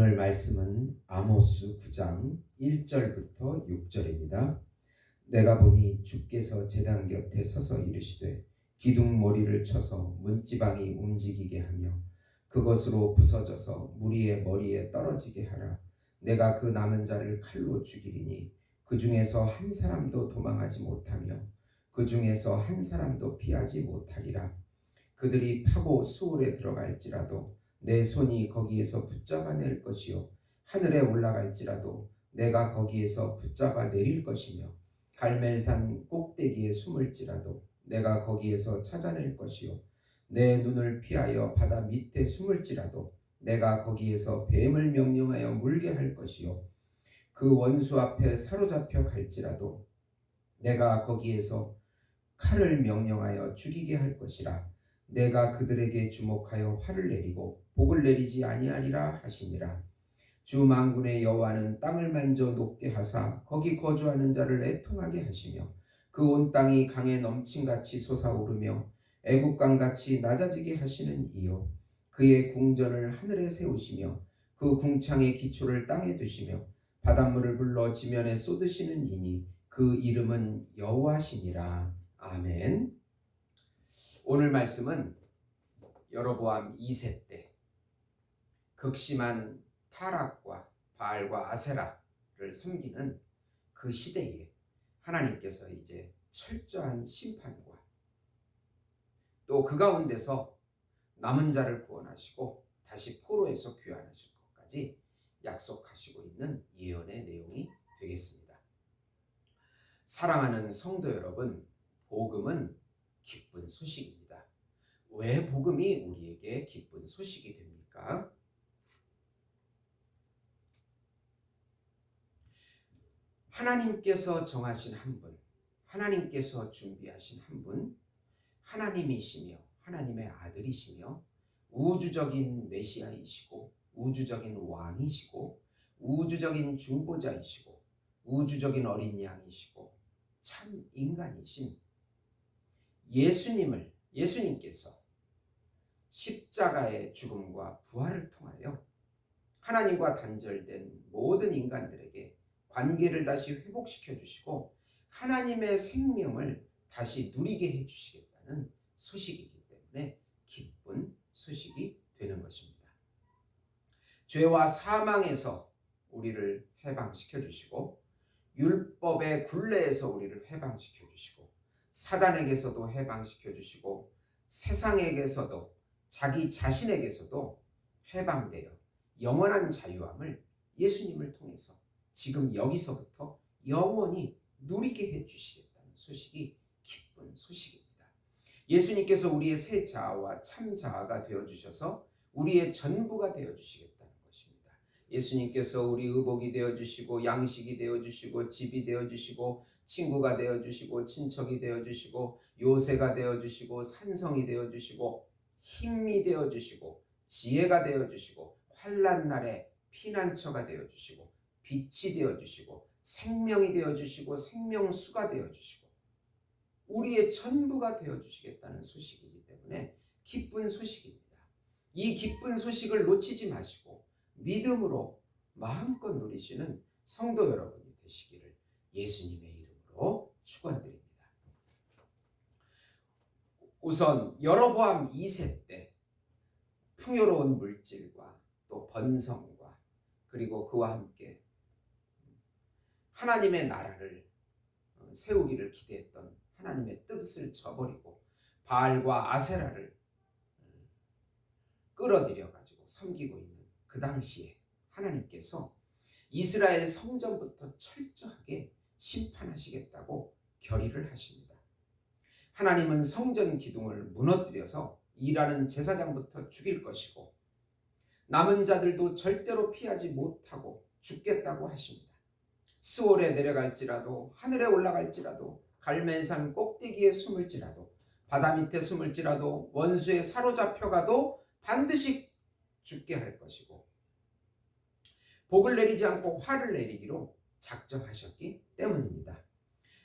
오늘 말씀은 아모스 9장 1절부터 6절입니다. 내가 보니 주께서 제단 곁에 서서 이르시되 기둥 머리를 쳐서 문지방이 움직이게 하며 그것으로 부서져서 무리의 머리에 떨어지게 하라. 내가 그 남은 자를 칼로 죽이리니 그 중에서 한 사람도 도망하지 못하며 그 중에서 한 사람도 피하지 못하리라. 그들이 파고 수월에 들어갈지라도 내 손이 거기에서 붙잡아 낼 것이요. 하늘에 올라갈지라도 내가 거기에서 붙잡아 내릴 것이며 갈멜산 꼭대기에 숨을지라도 내가 거기에서 찾아낼 것이요. 내 눈을 피하여 바다 밑에 숨을지라도 내가 거기에서 뱀을 명령하여 물게 할 것이요. 그 원수 앞에 사로잡혀 갈지라도 내가 거기에서 칼을 명령하여 죽이게 할 것이라 내가 그들에게 주목하여 화를 내리고 복을 내리지 아니하리라 하시니라. 주 만군의 여호와는 땅을 만져 높게 하사 거기 거주하는 자를 애통하게 하시며 그 온 땅이 강에 넘친같이 솟아오르며 애국강 같이 낮아지게 하시는 이요. 그의 궁전을 하늘에 세우시며 그 궁창의 기초를 땅에 두시며 바닷물을 불러 지면에 쏟으시는 이니 그 이름은 여호와시니라. 아멘. 오늘 말씀은 여로보암 2세 때 극심한 타락과 바알과 아세라를 섬기는 그 시대에 하나님께서 이제 철저한 심판과 또 그 가운데서 남은 자를 구원하시고 다시 포로에서 귀환하실 것까지 약속하시고 있는 예언의 내용이 되겠습니다. 사랑하는 성도 여러분, 복음은 기쁜 소식입니다. 왜 복음이 우리에게 기쁜 소식이 됩니까? 하나님께서 정하신 한 분, 하나님께서 준비하신 한 분, 하나님이시며 하나님의 아들이시며 우주적인 메시아이시고 우주적인 왕이시고 우주적인 중보자이시고 우주적인 어린 양이시고 참 인간이신 예수님을 예수님께서 십자가의 죽음과 부활을 통하여 하나님과 단절된 모든 인간들에게 관계를 다시 회복시켜 주시고 하나님의 생명을 다시 누리게 해 주시겠다는 소식이기 때문에 기쁜 소식이 되는 것입니다. 죄와 사망에서 우리를 해방시켜 주시고 율법의 굴레에서 우리를 해방시켜 주시고 사단에게서도 해방시켜 주시고 세상에게서도 자기 자신에게서도 해방되어 영원한 자유함을 예수님을 통해서 지금 여기서부터 영원히 누리게 해 주시겠다는 소식이 기쁜 소식입니다. 예수님께서 우리의 새 자아와 참 자아가 되어 주셔서 우리의 전부가 되어 주시겠다는 것입니다. 예수님께서 우리 의복이 되어 주시고 양식이 되어 주시고 집이 되어 주시고 친구가 되어 주시고 친척이 되어 주시고 요새가 되어 주시고 산성이 되어 주시고 힘이 되어 주시고 지혜가 되어 주시고 환란 날에 피난처가 되어 주시고 빛이 되어 주시고 생명이 되어 주시고 생명수가 되어 주시고 우리의 전부가 되어 주시겠다는 소식이기 때문에 기쁜 소식입니다. 이 기쁜 소식을 놓치지 마시고 믿음으로 마음껏 누리시는 성도 여러분이 되시기를 예수님의 이름으로 축원드립니다. 우선 여로보암 2세 때 풍요로운 물질과 또 번성과 그리고 그와 함께 하나님의 나라를 세우기를 기대했던 하나님의 뜻을 저버리고 바알과 아세라를 끌어들여 가지고 섬기고 있는 그 당시에 하나님께서 이스라엘 성전부터 철저하게 심판하시겠다고 결의를 하십니다. 하나님은 성전 기둥을 무너뜨려서 일하는 제사장부터 죽일 것이고 남은 자들도 절대로 피하지 못하고 죽겠다고 하십니다. 스월에 내려갈지라도 하늘에 올라갈지라도 갈멜산 꼭대기에 숨을지라도 바다 밑에 숨을지라도 원수에 사로잡혀가도 반드시 죽게 할 것이고 복을 내리지 않고 화를 내리기로 작정하셨기 때문입니다.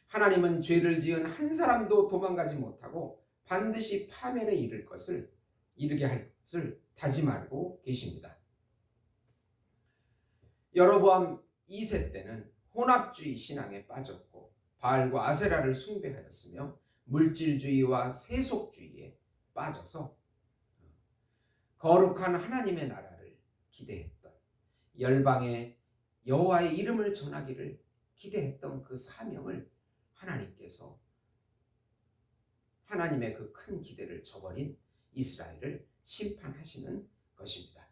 하나님은 죄를 지은 한 사람도 도망가지 못하고 반드시 파멸에 이를 것을 이르게 할 것을 다짐하고 계십니다. 여로보암 2세 때는 혼합주의 신앙에 빠졌고 바알과 아세라를 숭배하였으며 물질주의와 세속주의에 빠져서 거룩한 하나님의 나라를 기대했던 열방의 여호와의 이름을 전하기를 기대했던 그 사명을 하나님께서 하나님의 그 큰 기대를 저버린 이스라엘을 심판하시는 것입니다.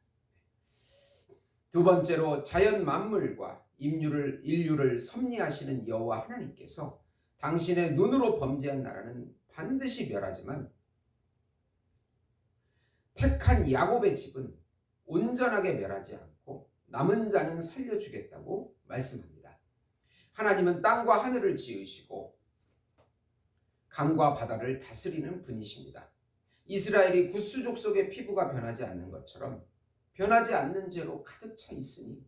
두 번째로 자연 만물과 인류를 인류를 섭리하시는 여호와 하나님께서 당신의 눈으로 범죄한 나라는 반드시 멸하지만 택한 야곱의 집은 온전하게 멸하지 않고 남은 자는 살려주겠다고 말씀합니다. 하나님은 땅과 하늘을 지으시고 강과 바다를 다스리는 분이십니다. 이스라엘이 구수족 속의 피부가 변하지 않는 것처럼 변하지 않는 죄로 가득 차 있으니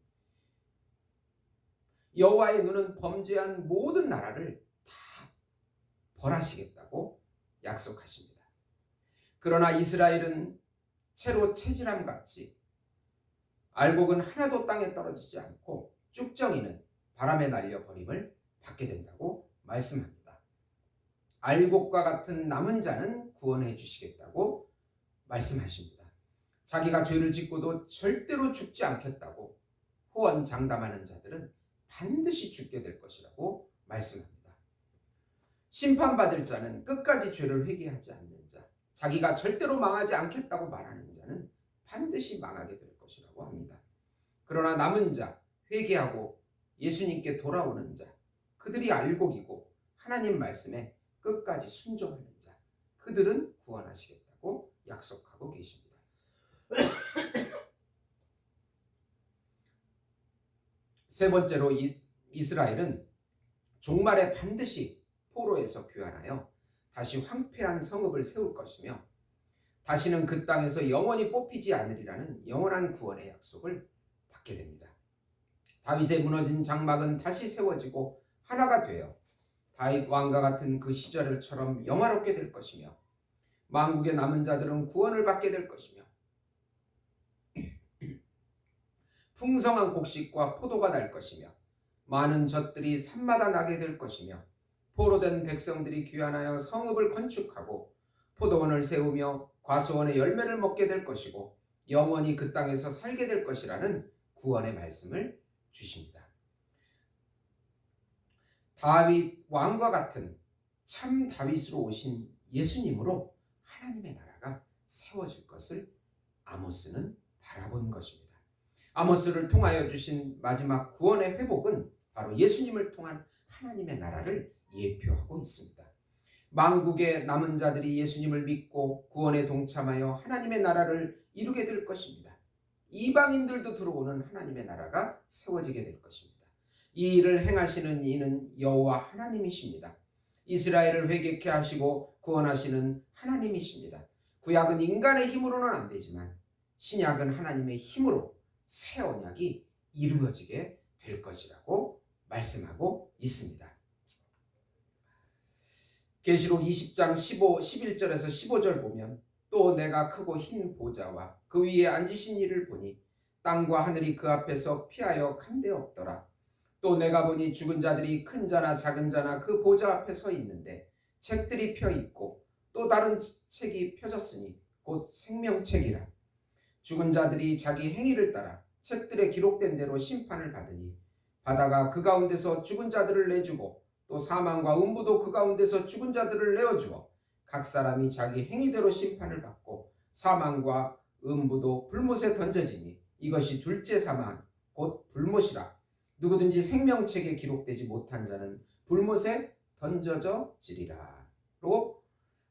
여호와의 눈은 범죄한 모든 나라를 다 벌하시겠다고 약속하십니다. 그러나 이스라엘은 채로 체질함 같이 알곡은 하나도 땅에 떨어지지 않고 쭉정이는 바람에 날려 버림을 받게 된다고 말씀합니다. 알곡과 같은 남은 자는 구원해 주시겠다고 말씀하십니다. 자기가 죄를 짓고도 절대로 죽지 않겠다고 호언 장담하는 자들은 반드시 죽게 될 것이라고 말씀합니다. 심판받을 자는 끝까지 죄를 회개하지 않는 자, 자기가 절대로 망하지 않겠다고 말하는 자는 반드시 망하게 될 것이라고 합니다. 그러나 남은 자, 회개하고 예수님께 돌아오는 자, 그들이 알곡이고 하나님 말씀에 끝까지 순종하는 자, 그들은 구원하시겠다고 약속하고 계십니다. 세 번째로 이, 이스라엘은 종말에 반드시 포로에서 귀환하여 다시 황폐한 성읍을 세울 것이며 다시는 그 땅에서 영원히 뽑히지 않으리라는 영원한 구원의 약속을 받게 됩니다. 다윗의 무너진 장막은 다시 세워지고 하나가 되어 다윗 왕과 같은 그 시절을처럼 영화롭게 될 것이며 만국의 남은 자들은 구원을 받게 될 것이며 풍성한 곡식과 포도가 날 것이며 많은 젖들이 산마다 나게 될 것이며 포로된 백성들이 귀환하여 성읍을 건축하고 포도원을 세우며 과수원의 열매를 먹게 될 것이고 영원히 그 땅에서 살게 될 것이라는 구원의 말씀을 주십니다. 다윗 왕과 같은 참 다윗으로 오신 예수님으로 하나님의 나라가 세워질 것을 아모스는 바라본 것입니다. 아모스를 통하여 주신 마지막 구원의 회복은 바로 예수님을 통한 하나님의 나라를 예표하고 있습니다. 만국의 남은 자들이 예수님을 믿고 구원에 동참하여 하나님의 나라를 이루게 될 것입니다. 이방인들도 들어오는 하나님의 나라가 세워지게 될 것입니다. 이 일을 행하시는 이는 여호와 하나님이십니다. 이스라엘을 회개케 하시고 구원하시는 하나님이십니다. 구약은 인간의 힘으로는 안 되지만 신약은 하나님의 힘으로 새 언약이 이루어지게 될 것이라고 말씀하고 있습니다. 계시록 20장 15, 11절에서 15절 보면 또 내가 크고 흰 보좌와 그 위에 앉으신 이를 보니 땅과 하늘이 그 앞에서 피하여 간데 없더라. 또 내가 보니 죽은 자들이 큰 자나 작은 자나 그 보좌 앞에 서 있는데 책들이 펴 있고 또 다른 책이 펴졌으니 곧 생명책이라. 죽은 자들이 자기 행위를 따라 책들에 기록된 대로 심판을 받으니 바다가 그 가운데서 죽은 자들을 내주고 또 사망과 음부도 그 가운데서 죽은 자들을 내어주어 각 사람이 자기 행위대로 심판을 받고 사망과 음부도 불못에 던져지니 이것이 둘째 사망 곧 불못이라 누구든지 생명책에 기록되지 못한 자는 불못에 던져져 지리라 로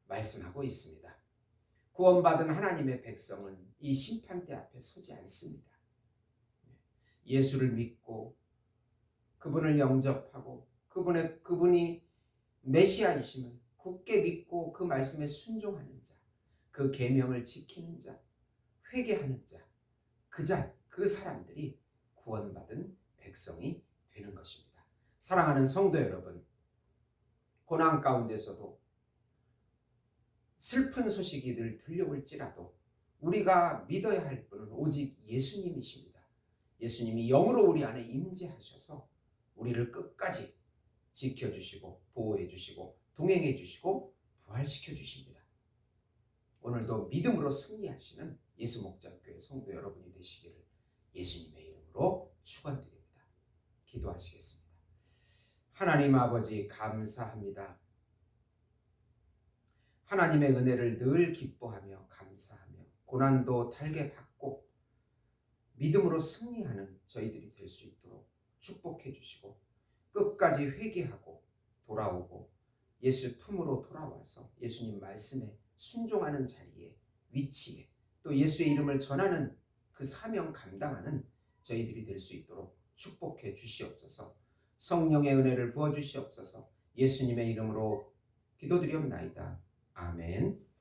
말씀하고 있습니다. 구원받은 하나님의 백성은 이 심판대 앞에 서지 않습니다. 예수를 믿고 그분을 영접하고 그분의 그분이 메시아이심을 굳게 믿고 그 말씀에 순종하는 자, 그 계명을 지키는 자, 회개하는 자, 그 자, 그 사람들이 구원받은 백성이 되는 것입니다. 사랑하는 성도 여러분, 고난 가운데서도 슬픈 소식이 늘 들려올지라도 우리가 믿어야 할 분은 오직 예수님이십니다. 예수님이 영으로 우리 안에 임재하셔서 우리를 끝까지 지켜주시고 보호해주시고 동행해주시고 부활시켜주십니다. 오늘도 믿음으로 승리하시는 예수 목장교회 성도 여러분이 되시기를 예수님의 이름으로 축원드립니다. 기도하시겠습니다. 하나님 아버지 감사합니다. 하나님의 은혜를 늘 기뻐하며 감사하며 고난도 달게 받고 믿음으로 승리하는 저희들이 될 수 있도록 축복해 주시고 끝까지 회개하고 돌아오고 예수 품으로 돌아와서 예수님 말씀에 순종하는 자리에 위치에 또 예수의 이름을 전하는 그 사명 감당하는 저희들이 될 수 있도록 축복해 주시옵소서. 성령의 은혜를 부어 주시옵소서. 예수님의 이름으로 기도드리옵나이다. 아멘.